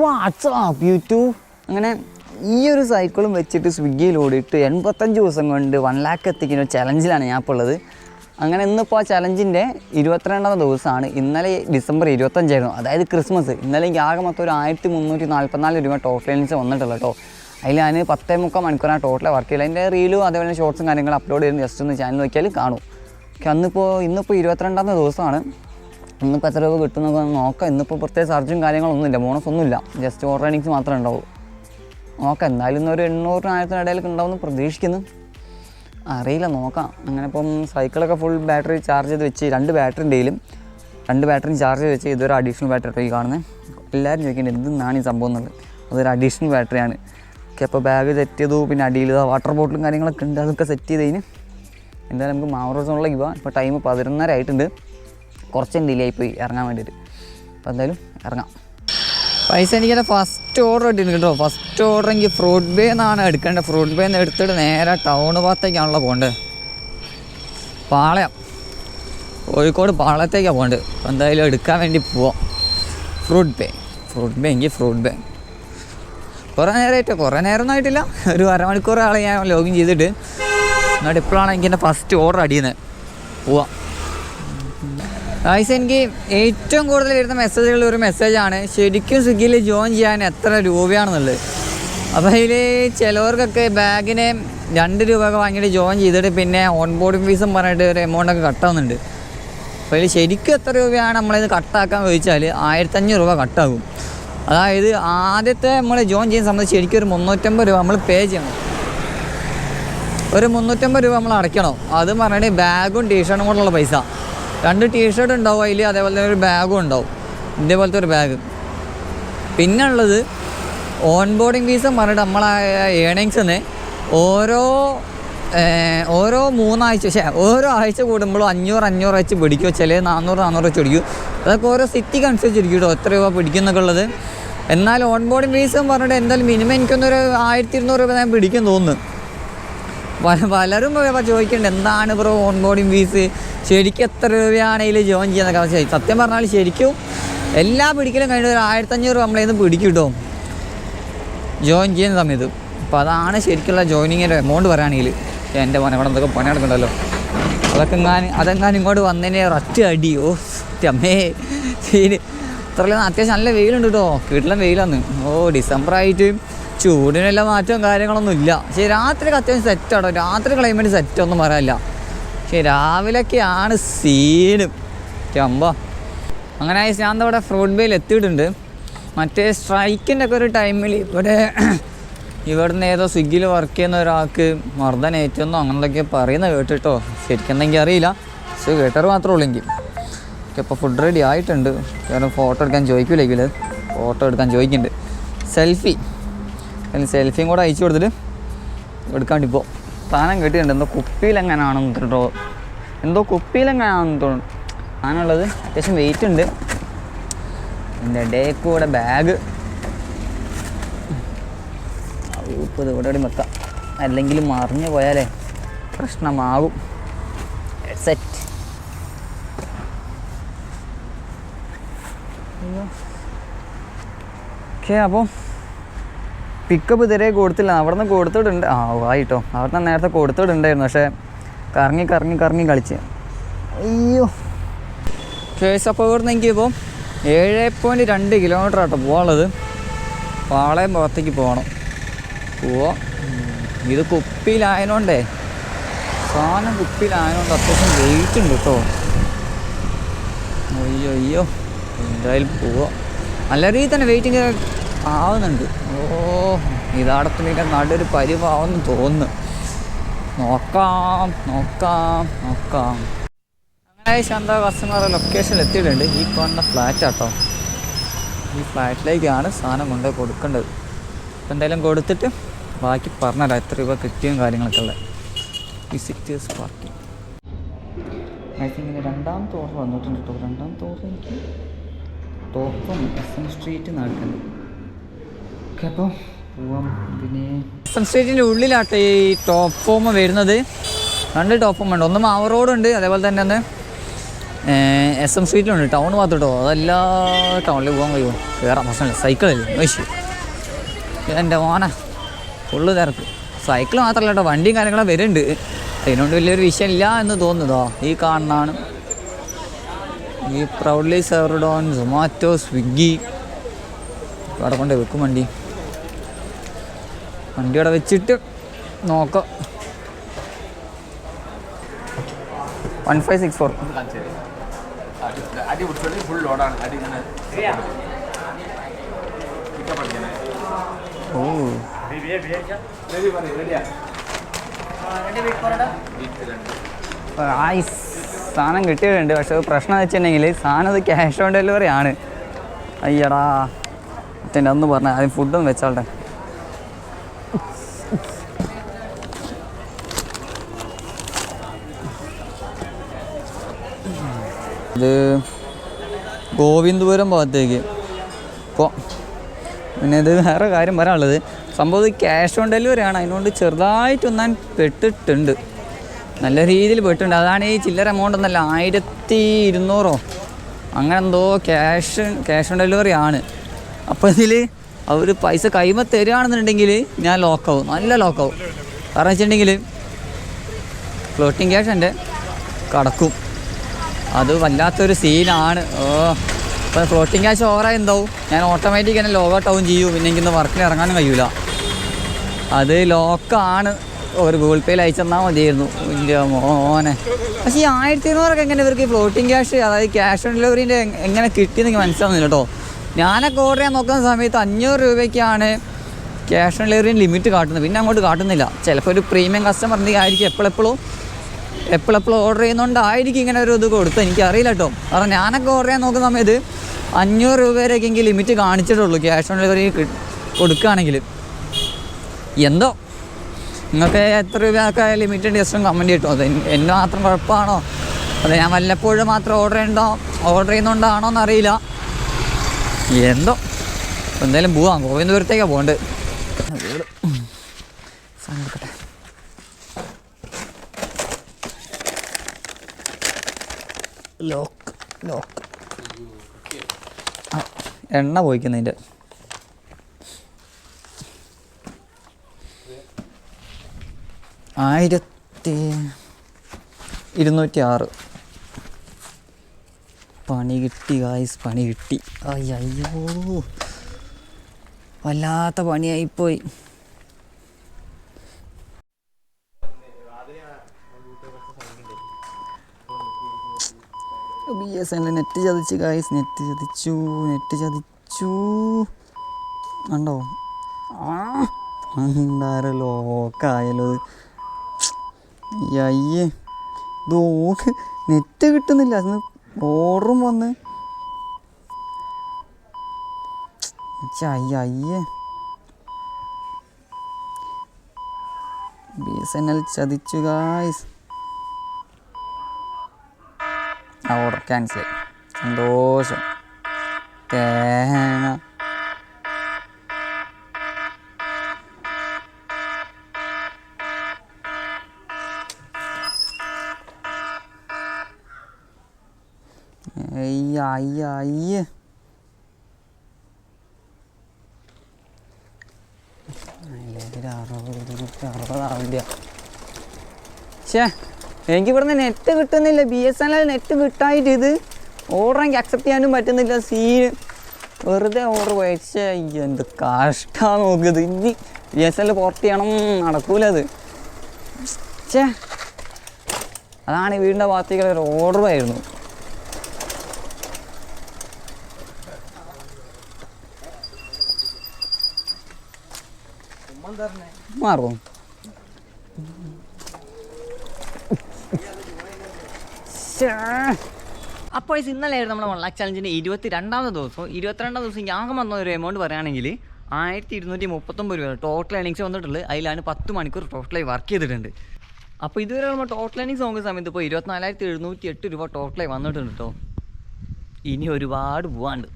WhatsApp YouTube അങ്ങനെ ഈ ഒരു സൈക്കിളും വെച്ചിട്ട് സ്വിഗ്ഗിയിൽ ഓടിയിട്ട് എൺപത്തഞ്ച് ദിവസം കൊണ്ട് വൺ ലാക്ക് എത്തിക്കുന്ന ചലഞ്ചിലാണ് ഞാൻ ഇപ്പോൾ ഉള്ളത്. അങ്ങനെ ഇന്നിപ്പോൾ ആ ചലഞ്ചിന്റെ ഇരുപത്തിരണ്ടാം ദിവസമാണ് ഇന്നലെ ഡിസംബർ ഇരുപത്തഞ്ചായിരുന്നു. അതായത് ക്രിസ്മസ്. ഇന്നലെ എനിക്ക് ആകെ മൊത്തം ഒരു ആയിരത്തി മുന്നൂറ്റി നാൽപ്പത്തിനാല് രൂപ ടോട്ടൽ ലൈൻസ് വന്നിട്ടുള്ളൂ കേട്ടോ അതിൽ ഞാൻ പത്തേ മുക്കാൽ മണിക്കൂറാണ് ടോട്ടൽ വർക്ക് ചെയ്യില്ല അതിന്റെ റീലും അതേപോലെ ഷോർട്സും കാര്യങ്ങളും അപ്ലോഡ് ചെയ്യുന്ന ജസ്റ്റ് ഒന്ന് ചാനൽ നോക്കിയാൽ കാണും. പക്ഷെ അന്നിപ്പോൾ ഇന്നിപ്പോൾ ഇരുപത്തിരണ്ടാമത്തെ ദിവസമാണ് ഇന്നിപ്പോൾ എത്ര രൂപ കിട്ടുന്നൊക്കെ നോക്കാം. ഇന്നിപ്പോൾ പ്രത്യേക ചാർജും കാര്യങ്ങളൊന്നുമില്ല. ബോണസ് ഒന്നുമില്ല. ജസ്റ്റ് ഓർഡർ ഏണിങ്സ് മാത്രമേ ഉണ്ടാവൂ നോക്കാം. എന്തായാലും ഇന്നൊരു ഒരു എണ്ണൂറിന് ആയിരത്തിന് ഇടയിലൊക്കെ ഉണ്ടാവുമെന്ന് പ്രതീക്ഷിക്കുന്നു. അറിയില്ല. നോക്കാം. അങ്ങനെ ഇപ്പം സൈക്കിളൊക്കെ ഫുൾ ബാറ്ററി ചാർജ് ചെയ്ത് വെച്ച് രണ്ട് ബാറ്ററി ഉണ്ടെങ്കിലും രണ്ട് ബാറ്ററി ചാർജ് ചെയ്ത് വെച്ച് ഇതൊരു അഡീഷണൽ ബാറ്ററി ഈ കാണുന്നത് എല്ലാവരും ചോദിക്കേണ്ടത് എന്തെന്നാണ് ഈ സംഭവം എന്നുള്ളത്? അതൊരു അഡീഷണൽ ബാറ്ററിയാണ് ഓക്കെ അപ്പോൾ ബാഗ് സെറ്റ് ചെയ്തു. പിന്നെ അടിയിൽ വാട്ടർ ബോട്ടിലും കാര്യങ്ങളൊക്കെ ഉണ്ട്. അതൊക്കെ സെറ്റ് ചെയ്തതിന് എന്തായാലും നമുക്ക് മാവറോസോണിലേക്ക് ഇവ ഇപ്പോൾ ടൈം പതിനൊന്നര ആയിട്ടുണ്ട്. കുറച്ച് ഡിലേ ആയിപ്പോയി ഇറങ്ങാൻ വേണ്ടിയിട്ട്. അപ്പോൾ എന്തായാലും ഇറങ്ങാം. പൈസ എനിക്കത് ഫസ്റ്റ് ഓർഡർ കിട്ടിയിരുന്നു കേട്ടോ. ഫസ്റ്റ് ഓർഡർ എനിക്ക് ഫ്രൂട്ട് ബേ എന്നാണ് എടുക്കേണ്ടത്. ഫ്രൂട്ട് ബേ എന്ന് എടുത്തിട്ട് നേരെ ടൗൺ ഭാഗത്തേക്കാണല്ലോ പോകേണ്ടത് പാളയം. കോഴിക്കോട് പാളയത്തേക്കാണ് പോകേണ്ടത് അപ്പോൾ എന്തായാലും എടുക്കാൻ വേണ്ടി പോവാം. ഫ്രൂട്ട് ബേ ഫ്രൂട്ട് ബേ എങ്കിൽ ഫ്രൂട്ട് ബേ കുറേ നേരമായിട്ട് കുറേ നേരമൊന്നും ആയിട്ടില്ല. ഒരു അരമണിക്കൂർ ആളെ ഞാൻ ലോഗിൻ ചെയ്തിട്ട്. എന്നിട്ട് ഇപ്പോഴാണ് എനിക്ക് എന്റെ ഫസ്റ്റ് ഓർഡർ അടിയുന്നത്. പോവാം. ഗായ്സ് എനിക്ക് ഏറ്റവും കൂടുതൽ വരുന്ന മെസ്സേജുകളിൽ ഒരു മെസ്സേജാണ്. ശരിക്കും സ്വിഗ്ഗിയിൽ ജോയിൻ ചെയ്യാൻ എത്ര രൂപയാണെന്നുള്ളത്. അപ്പോൾ അതിൽ ചിലവർക്കൊക്കെ ബാഗിന് രണ്ട് രൂപയൊക്കെ വാങ്ങിയിട്ട് ജോയിൻ ചെയ്തിട്ട് പിന്നെ ഓൺ ബോർഡിംഗ് ഫീസും പറഞ്ഞിട്ട് ഒരു എമൗണ്ടൊക്കെ കട്ടാവുന്നുണ്ട് അപ്പോൾ അതിൽ ശരിക്കും എത്ര രൂപയാണ് നമ്മളിത് കട്ടാക്കാൻ ചോദിച്ചാൽ ആയിരത്തഞ്ഞൂറ് രൂപ കട്ടാകും അതായത് ആദ്യത്തെ നമ്മൾ ജോയിൻ ചെയ്യുന്ന സമയത്ത് ശരിക്കും ഒരു മുന്നൂറ്റമ്പത് രൂപ നമ്മൾ പേ ചെയ്യണം. ഒരു മുന്നൂറ്റമ്പത് രൂപ നമ്മൾ അടയ്ക്കണം. അത് പറഞ്ഞിട്ട് ബാഗും ടീഷർട്ടും കൊണ്ടുള്ള പൈസ. രണ്ട് ടീഷർട്ട് ഉണ്ടാവും അതിൽ അതേപോലെ തന്നെ ഒരു ബാഗും ഉണ്ടാവും. ഇതേപോലത്തെ ഒരു ബാഗ് പിന്നെ ഉള്ളത് ഓൺ ബോർഡിങ് ഫീസ് പറഞ്ഞിട്ട് നമ്മളെ ഏണിങ്സിന് ഓരോ ഓരോ മൂന്നാഴ്ച പക്ഷേ ഓരോ ആഴ്ച കൂടുമ്പോഴും അഞ്ഞൂറ് അഞ്ഞൂറ് വെച്ച് പിടിക്കുക ചില നാനൂറ് നാനൂറ് വെച്ച് പിടിക്കും. അതൊക്കെ ഓരോ സിറ്റിക്ക് അനുസരിച്ചിരിക്കും കേട്ടോ എത്ര രൂപ പിടിക്കുന്നൊക്കെ ഉള്ളത്. എന്നാൽ ഓൺ ബോർഡിങ് ഫീസ് പറഞ്ഞിട്ട് എന്തായാലും മിനിമം എനിക്കൊന്നൊരു ആയിരത്തി ഇരുന്നൂറ് രൂപ ഞാൻ പിടിക്കും തോന്നുന്നു. പലരും ചോദിക്കുന്നുണ്ട് എന്താണ് ബ്രോ ഓൺ ബോർഡിങ് ഫീസ് ശരിക്കും എത്ര രൂപയാണെങ്കിൽ ജോയിൻ ചെയ്യുന്നൊക്കെ കാര്യം സത്യം പറഞ്ഞാൽ ശരിക്കും എല്ലാ പിടിക്കലും കഴിഞ്ഞ ഒരു ആയിരത്തഞ്ഞൂറ് നമ്മളെ നിന്ന് പിടിക്കും ജോയിൻ ചെയ്യുന്ന സമയത്ത്. അപ്പോൾ അതാണ് ശരിക്കുള്ള ജോയിനിങ്ങിന്റെ എമൗണ്ട് പറയുകയാണെങ്കിൽ എന്റെ മോനെ ഇവിടെ എന്തൊക്കെ പണി നടക്കണ്ടല്ലോ അതൊക്കെ ഞാൻ അതെങ്ങാനും ഇങ്ങോട്ട് വന്നതിനെ ഒറ്റ അടിയോ അമ്മേ ശരി. ഇത്രയും അത്യാവശ്യം നല്ല വെയിലുണ്ട് കേട്ടോ വീട്ടിലും വെയിലാന്ന്. ഓ ഡിസംബർ ആയിട്ട് ചൂടിനെല്ലാം മാറ്റവും കാര്യങ്ങളൊന്നും ഇല്ല. പക്ഷേ രാത്രിയൊക്കെ അത്യാവശ്യം സെറ്റാണ്. രാത്രി ക്ലൈമറ്റ് സെറ്റ് ഒന്നും പറയാനില്ല. പക്ഷേ രാവിലെയൊക്കെയാണ് സീനും ചമ്പ അങ്ങനെ ഞാൻ ഇവിടെ ഫ്രൂട്ട് ബേയിൽ എത്തിയിട്ടുണ്ട്. മറ്റേ സ്ട്രൈക്കിന്റെ ഒക്കെ ഒരു ടൈമിൽ ഇവിടെ ഇവിടുന്ന് ഏതോ സ്വിഗ്ഗിയിൽ വർക്ക് ചെയ്യുന്ന ഒരാൾക്ക് മർദ്ദന ഏറ്റെന്നോ അങ്ങനെയൊക്കെ പറയുന്ന കേട്ടിട്ടോ. ശരിക്കും എന്തെങ്കിലും അറിയില്ല. പക്ഷേ കേട്ടത് മാത്രമേ ഉള്ളൂ എങ്കിൽ. ഓക്കെ ഫുഡ് റെഡി ആയിട്ടുണ്ട്. കാരണം ഫോട്ടോ എടുക്കാൻ ചോദിക്കൂലെങ്കിൽ ഫോട്ടോ എടുക്കാൻ ചോദിക്കുന്നുണ്ട്. സെൽഫി സെൽഫിയും കൂടെ അയച്ചു കൊടുത്തിട്ട് എടുക്കാൻ വേണ്ടി ഇപ്പോൾ സാധനം കേട്ടിട്ടുണ്ട് എന്തോ കുപ്പിയിലെങ്ങനെയാണെന്ന് കേട്ടോ എന്തോ കുപ്പിയിലെങ്ങനെയാണെന്ന് തോന്നുന്നു. സാധനമുള്ളത് അത്യാവശ്യം വെയിറ്റ് ഉണ്ട്. എന്റെ ഇടയിൽ കൂടെ ബാഗ് ഇപ്പോൾ ഇവിടെ എവിടെയും വെക്കാം അല്ലെങ്കിൽ മറിഞ്ഞു പോയാലേ പ്രശ്നമാകും സെറ്റ് ഓക്കെ അപ്പോൾ പിക്കപ്പ് ഇതുവരെ കൊടുത്തില്ല. അവിടെ നിന്ന് കൊടുത്തിട്ടുണ്ട്. ആ ആയിട്ടോ അവിടെ നിന്ന് നേരത്തെ കൊടുത്തിട്ടുണ്ടായിരുന്നു. പക്ഷേ കറങ്ങി കറങ്ങി കറങ്ങി കളിച്ച്. അയ്യോ. കേസ് അപ്പോൾ ഇവിടുന്ന് എനിക്ക് ഇപ്പോൾ ഏഴ് പോയിന്റ് രണ്ട് കിലോമീറ്റർ ആട്ടോ പോകാനുള്ളത് പാളയം ഭാഗത്തേക്ക് പോകണം. പോവാം. ഇത് കുപ്പിയിലായതുകൊണ്ടേ സാധനം കുപ്പിയിലായതുകൊണ്ട് അത്യാവശ്യം വെയിറ്റ് ഉണ്ട് കേട്ടോ അയ്യോ അയ്യോ. എന്തായാലും പോവാം. നല്ല രീതിയിൽ തന്നെ വെയിറ്റിംഗ് ആവുന്നുണ്ട്. ഓ ഇതാടത്തിനൊക്കെ നല്ലൊരു പരിവാവെന്ന് തോന്നുന്നു. നോക്കാം നോക്കാം നോക്കാം. അങ്ങനെ ശാന്ത കസ്റ്റമർ ലൊക്കേഷൻ എത്തിയിട്ടുണ്ട്. ഈ കാണുന്ന ഫ്ലാറ്റ് ആട്ടോ. ഈ ഫ്ലാറ്റിലേക്കാണ് സാധനം കൊണ്ട് കൊടുക്കേണ്ടത്. അപ്പം എന്തായാലും കൊടുത്തിട്ട് ബാക്കി പറഞ്ഞുതരാം എത്ര രൂപ കിട്ടിയും കാര്യങ്ങളൊക്കെ ഉള്ളത്. വിസിറ്റേഴ്സ് പാർക്കിംഗ് ഐ തിങ്ക് രണ്ടാമത്തെ ഓർഡർ വന്നിട്ടുണ്ട് കേട്ടോ രണ്ടാമത്തെ എനിക്ക് ടോപ്പം എസ് എം സ്ട്രീറ്റ് നടക്കുന്നത് ഓക്കെ അപ്പോൾ പോവാം. പിന്നെ ഉള്ളിലാട്ടെ ഈ ടോപ്പ് ഫോം വരുന്നത്. രണ്ട് ടോപ്പ് ഫോം ഉണ്ട് ഒന്ന് മാവ റോഡ് ഉണ്ട് അതേപോലെ തന്നെ ഒന്ന് എസ് എം സ്ട്രീറ്റിലുണ്ട്. ടൗൺ ഭാഗത്തോട്ടോ അതെല്ലാ ടൗണിൽ പോകാൻ കഴിയുമോ കയറാം പ്രശ്നമില്ല. സൈക്കിളല്ലേ? വൈശു എന്റെ മോന. ഫുള്ള് തിരക്ക്. സൈക്കിൾ മാത്രമല്ല കേട്ടോ. വണ്ടിയും കാര്യങ്ങളൊക്കെ വരുന്നുണ്ട്. അതിനോണ്ട് വലിയൊരു വിഷയമില്ല എന്ന് തോന്നുന്നതോ ഈ കാണുന്നതാണ്. ഈ proudly served on Zomato Swiggy. അവിടെ കൊണ്ട് വെക്കും വണ്ടി. വണ്ടി അവിടെ വെച്ചിട്ട് നോക്കാം. വൺ ഫൈവ് സിക്സ് ഫോർ അടി പിടിച്ചോളി ഫുൾ ലോഡാണ് അടി ഇങ്ങനെ പിക്കപ്പ് അടിക്കണേ ഓ. റെഡി പറയും റെഡിയാ ആ ഈ സാധനം കിട്ടിയിട്ടുണ്ട്. പക്ഷെ പ്രശ്നം വെച്ചിട്ടുണ്ടെങ്കിൽ സാധനം അത് ക്യാഷ് ഓൺ ഡെലിവറി ആണ്. അയ്യടാ. എന്റെ ഒന്ന് പറഞ്ഞ ആദ്യം ഫുഡൊന്നും വെച്ചോട്ടെ ഇത് ഗോവിന്ദപുരം ഭാഗത്തേക്ക്. ഇപ്പോൾ പിന്നെ ഇത് വേറെ കാര്യം പറയാനുള്ളത്. സംഭവം ക്യാഷ് ഓൺ ഡെലിവറി ആണ്. അതിനോണ്ട് ചെറുതായിട്ടൊന്നാൻ പെട്ടിട്ടുണ്ട്. നല്ല രീതിയിൽ പെട്ടിട്ടുണ്ട്. അതാണ് ഈ ചില്ലറ എമൗണ്ട് ഒന്നല്ല ആയിരത്തി ഇരുന്നൂറോ അങ്ങനെ എന്തോ ക്യാഷ് ക്യാഷ് ഓൺ ഡെലിവറി ആണ്. അപ്പോൾ ഇതിൽ അവർ പൈസ കൈമ തരികയാണെന്നുണ്ടെങ്കിൽ ഞാൻ ലോക്കാവും നല്ല ലോക്കാവും കാരണം വെച്ചിട്ടുണ്ടെങ്കിൽ ഫ്ലോട്ടിങ് ക്യാഷ് എന്റെ കടക്കും. അത് വല്ലാത്തൊരു സീനാണ് ഓ ഇപ്പം ഫ്ലോട്ടിങ് ക്യാഷ് ഓവറായി എന്താവും? ഞാൻ ഓട്ടോമാറ്റിക് തന്നെ ലോഗ് ഔട്ട് ആവും ചെയ്യും. പിന്നെ എനിക്കിന്ന് വർക്കിന് ഇറങ്ങാനും കഴിയൂല. അത് ലോക്കാണ് ഒരു ഗൂഗിൾ പേയിൽ അയച്ചെന്നാൽ മതിയായിരുന്നു. എന്റെ മോനെ. പക്ഷേ ഈ ആയിരത്തി ഇരുന്നൂറൊക്കെ എങ്ങനെ ഇവർക്ക് ഫ്ലോട്ടിങ് ക്യാഷ് അതായത് ക്യാഷ് ഓൺ ഡെലിവറിന്റെ എങ്ങനെ കിട്ടിയെന്ന് എനിക്ക് മനസ്സിലാവുന്നില്ല കേട്ടോ ഞാനൊക്കെ ഓർഡർ ചെയ്യാൻ നോക്കുന്ന സമയത്ത് അഞ്ഞൂറ് രൂപയ്ക്കാണ് ക്യാഷ് ഓൺ ഡെലിവറി ലിമിറ്റ് കാട്ടുന്നത്. പിന്നെ അങ്ങോട്ട് കാട്ടുന്നില്ല. ചിലപ്പോൾ ഒരു പ്രീമിയം എന്തെങ്കിലും ആയിരിക്കും എപ്പോഴെപ്പോഴും എപ്പോഴെപ്പോഴും ഓർഡർ ചെയ്യുന്നതുകൊണ്ടായിരിക്കും ഇങ്ങനെ ഒരു ഇത് കൊടുത്തത്. എനിക്കറിയില്ല കേട്ടോ. കാരണം ഞാനൊക്കെ ഓർഡർ ചെയ്യാൻ നോക്കുന്ന സമയത്ത് അഞ്ഞൂറ് രൂപയിലേക്ക് ലിമിറ്റ് കാണിച്ചിട്ടുള്ളൂ. ക്യാഷ് ഓൺ ഡെലിവറി കൊടുക്കുകയാണെങ്കിൽ. എന്തോ? നിങ്ങൾക്ക് എത്ര രൂപയൊക്കെ ലിമിറ്റ് ഉണ്ട്? ജസ്റ്റ് കമന്റ് കിട്ടും അത് എന്നെ മാത്രം കുഴപ്പമാണോ? അത് ഞാൻ വല്ലപ്പോഴും മാത്രം ഓർഡർ ചെയ്യണ്ടോ? ഓർഡർ ചെയ്യുന്നുണ്ടാണോ എന്നറിയില്ല. എന്തോ? എന്തായാലും പോവാം. ഗോവിന്ദപുരത്തേക്കാണ് പോകേണ്ടത്. സാധനം ലോക്ക് ലോക്ക് എണ്ണ പോയിക്കുന്നതിന്റെ. ആയിരത്തി ഇരുന്നൂറ്റി ആറ് പണി കിട്ടി ഗായ്സ് പണി കിട്ടി. അയ്യോ വല്ലാത്ത പണിയായിപ്പോയി. ബി എസ് എൻ നെറ്റ് ചതിച്ച് ഗായ്സ് നെറ്റ് ചതിച്ചു നെറ്റ് ചതിച്ചു. ഉണ്ടോ ആ ഉണ്ടാര ലോക്കായാലോ അയ്യേ ഇത് നെറ്റ് കിട്ടുന്നില്ല. അന്ന് ഓർഡറും വന്ന്. അയ്യ അയ്യേ. ബി എസ് എൻ എൽ ചതിച്ചു ഗായ്സ് ആ ഓർഡർ ക്യാൻസൽ സന്തോഷം. തേങ്ങ. അയ്യ അയ്യ അയ്യ. അറുപതാവില്ല ഛേ. എനിക്ക് ഇവിടുന്ന് നെറ്റ് കിട്ടുന്നില്ല. B S N L net കിട്ടായിട്ട് ഇത് ഓർഡർ എനിക്ക് അക്സെപ്റ്റ് ചെയ്യാനും പറ്റുന്നില്ല. സീൻ വെറുതെ ഓർഡർ വെച്ച. എന്ത് കഷ്ടമാണ് നോക്കിയത്. ഇനി B S N L port ചെയ്യണം. നടക്കൂല അത്. ചേ അതാണ് വീടിന്റെ ഭാഗത്തേക്ക് ഒരു ഓർഡർ ആയിരുന്നു. മാറും അപ്പോൾ ഇന്നലെയായിരുന്നു നമ്മുടെ വൺ ചലഞ്ചിന്റെ ഇരുപത്തി രണ്ടാമത്തെ ദിവസം. ഇരുപത്തിരണ്ടാം ദിവസം ഞാൻ വന്ന ഒരു എമൗണ്ട് പറയുകയാണെങ്കിൽ ആയിരത്തി ഇരുന്നൂറ്റി മുപ്പത്തൊമ്പത് രൂപ ടോട്ടൽ ഏണിങ്സ് വന്നിട്ടുള്ളത്. അതിലാണ് പത്ത് മണിക്കൂർ ടോട്ടലായി വർക്ക് ചെയ്തിട്ടുണ്ട്. അപ്പോൾ ഇതുവരെ നമ്മൾ ടോട്ടൽ ഏണിങ്സ് നോക്കുന്ന സമയത്ത് ഇപ്പോൾ ഇരുപത്തിനാലായിരത്തി എഴുന്നൂറ്റി എട്ട് രൂപ ടോട്ടലായി വന്നിട്ടുണ്ട് കേട്ടോ ഇനി ഒരുപാട് പോവാണ്ട്